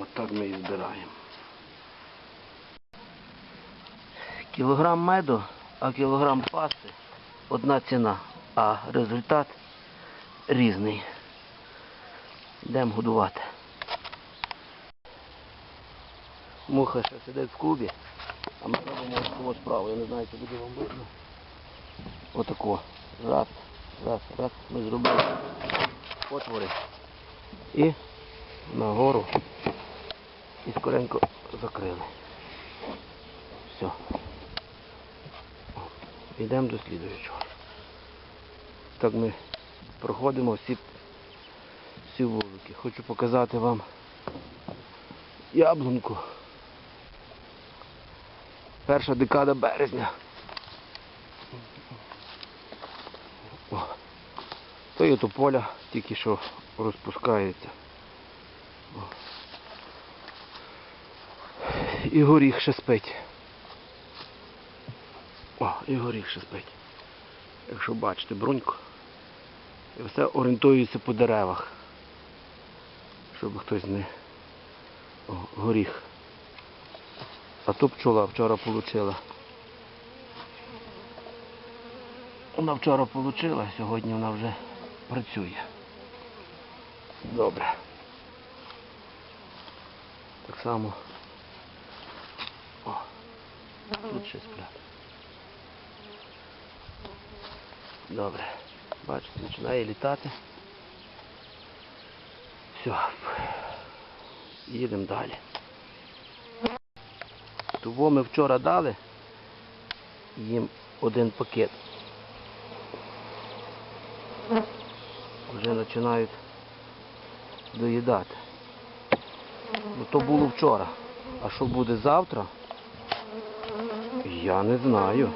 Отак ми і збираємо. Кілограм меду, а кілограм пасти одна ціна, а результат різний. Йдемо годувати. Муха ще сидить в кубі, а ми робимо ось справу. Я не знаю, чи буде вам видно. Отако. Раз, раз, раз. Ми зробили отвори. І нагору і скоренько закрили. Все. Йдемо до слідуючого. Так ми проходимо всі, всі вулики. Хочу показати вам яблунку. Перша декада березня. О, то є то поля тільки що розпускається. О. І горіх ще спить. О, і горіх ще спить. Якщо бачите, бруньку. І все орієнтується по деревах. Щоб хтось не... О, горіх. А то пчола вчора отримала. Вона вчора отримала, сьогодні вона вже працює. Добре. Так само. Ще сплять. Добре. Бачите, починає літати. Все. Їдемо далі. Того ми вчора дали їм один пакет. Вже починають доїдати. Ну то було вчора. А що буде завтра? Я не знаю.